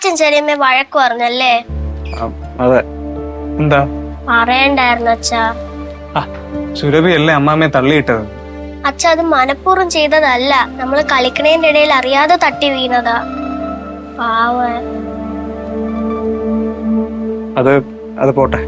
അച്ഛൻ ചെറിയമ്മ വഴക്ക് പറഞ്ഞല്ലേ? അതെ. എന്താ? പറയണ്ടായിരുന്നു അച്ഛാ. സുരഭി അല്ലേ അമ്മാമ്മയെ തള്ളിയിട്ടത്? അച്ഛ അത് മനഃപൂർവം ചെയ്തതല്ല. നമ്മൾ കളിക്കണേന്റെ ഇടയിൽ അറിയാതെ തട്ടി വീണതാ. പാവ. അത് അത് പോട്ടെ.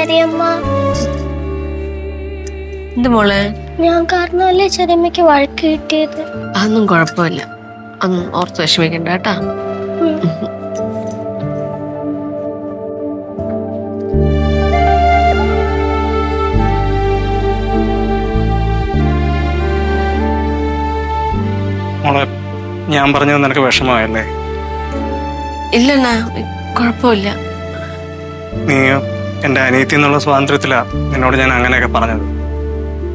ചെറിയമ്മ. എന്ത് മോളെ? ഞാൻ കാരണമല്ലേ ചെറിയമ്മയ്ക്ക് വഴക്ക് കിട്ടിയത്? അതൊന്നും കുഴപ്പമില്ല. ഒന്നും ഓർത്ത് വിഷമിക്കണ്ട കേട്ടാ. മോളെ ഞാൻ പറഞ്ഞത് നിനക്ക് വിഷമമായല്ലേ ഇല്ലണ്ണ കുഴപ്പമില്ല. നീ എന്റെ അനിയത്തി എന്നുള്ള സ്വാതന്ത്ര്യത്തിലാ നിന്നോട് ഞാൻ അങ്ങനെയൊക്കെ പറഞ്ഞത്.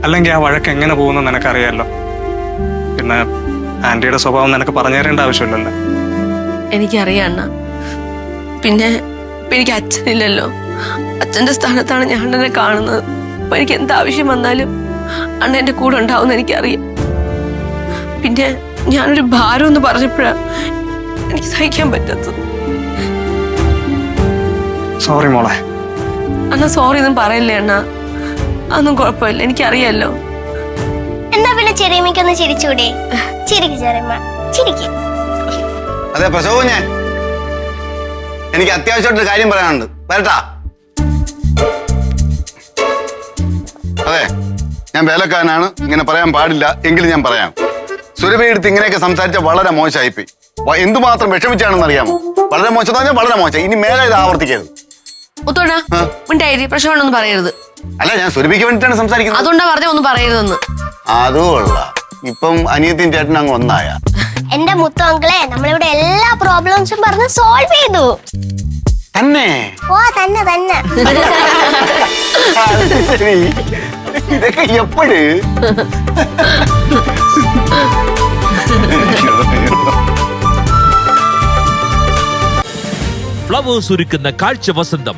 അല്ലെങ്കിൽ ആ വഴക്ക് എങ്ങനെ പോകുന്നു നിനക്കറിയാലോ? പിന്നെ ആന്റിയുടെ സ്വഭാവം നിനക്ക് പറഞ്ഞു തരേണ്ട ആവശ്യമില്ലല്ലോ. എനിക്കറിയാം അണ്ണ. പിന്നെ എനിക്ക് അച്ഛനില്ലല്ലോ. അച്ഛന്റെ സ്ഥാനത്താണ് ഞാൻ അണ്ണനെ കാണുന്നത്. അപ്പൊ എനിക്ക് എന്താവശ്യം വന്നാലും അണ്ണ എന്റെ കൂടെ ഉണ്ടാവും എനിക്കറിയാം. പിന്നെ ഞാനൊരു ഭാരം എന്ന് പറഞ്ഞപ്പോഴാ എനിക്ക് സഹിക്കാൻ പറ്റാത്തത്. സോറി മോളെ. അണ്ണ സോറി ഒന്നും പറയല്ലേ അണ്ണ. അതൊന്നും കുഴപ്പമില്ല. എനിക്കറിയാലോ. എന്നാ പിന്നെ ചെറിയമ്മയ്ക്കൊന്ന് ചിരിച്ചൂടെ? ചിരിക്ക് ചെറിയമ്മ. ചിരിക്ക്. അതെ പ്രസവ ഞാൻ എനിക്ക് അത്യാവശ്യമായിട്ടൊരു കാര്യം പറയാനുണ്ട്. വരട്ടാ. അതെ ഞാൻ വേലക്കാരനാണ്. ഇങ്ങനെ പറയാൻ പാടില്ല. എങ്കിലും ഞാൻ പറയാം. സുരഭി എടുത്ത് ഇങ്ങനെയൊക്കെ സംസാരിച്ച വളരെ മോശമായിപ്പോയി. എന്തുമാത്രം വിഷമിച്ചാണെന്ന് അറിയാമോ വളരെ മോശം. എന്ന് പറഞ്ഞാൽ വളരെ മോശം. ഇനി മേലെ ഇത് ആവർത്തിക്കരുത്. മുത്തോണ്ണ ആ. ഉണ്ടായി പ്രശ്നമാണെന്ന് പറയരുത്. അല്ല ഞാൻ സുരഭിക്ക് വേണ്ടിട്ടാണ് സംസാരിക്കുന്നത്. അതുകൊണ്ടാ പറഞ്ഞ ഒന്നും പറയരുതെന്ന്. അതും കൊള്ളാം. ഇപ്പം അനിയത്തിയും ചേട്ടൻ അങ്ങ് ഒന്നായ. എന്റെ മുത്തു അങ്കിളെ നമ്മളിവിടെ എല്ലാ പ്രോബ്ലംസും പറഞ്ഞ് സോൾവ് ചെയ്തു. തന്നെ? ഓ തന്നെ തന്നെ. ശരി. ഇതൊക്കെ എപ്പോഴ്? ഫ്ലവേഴ്സ് ഒരുക്കുന്ന കാഴ്ച വസന്തം.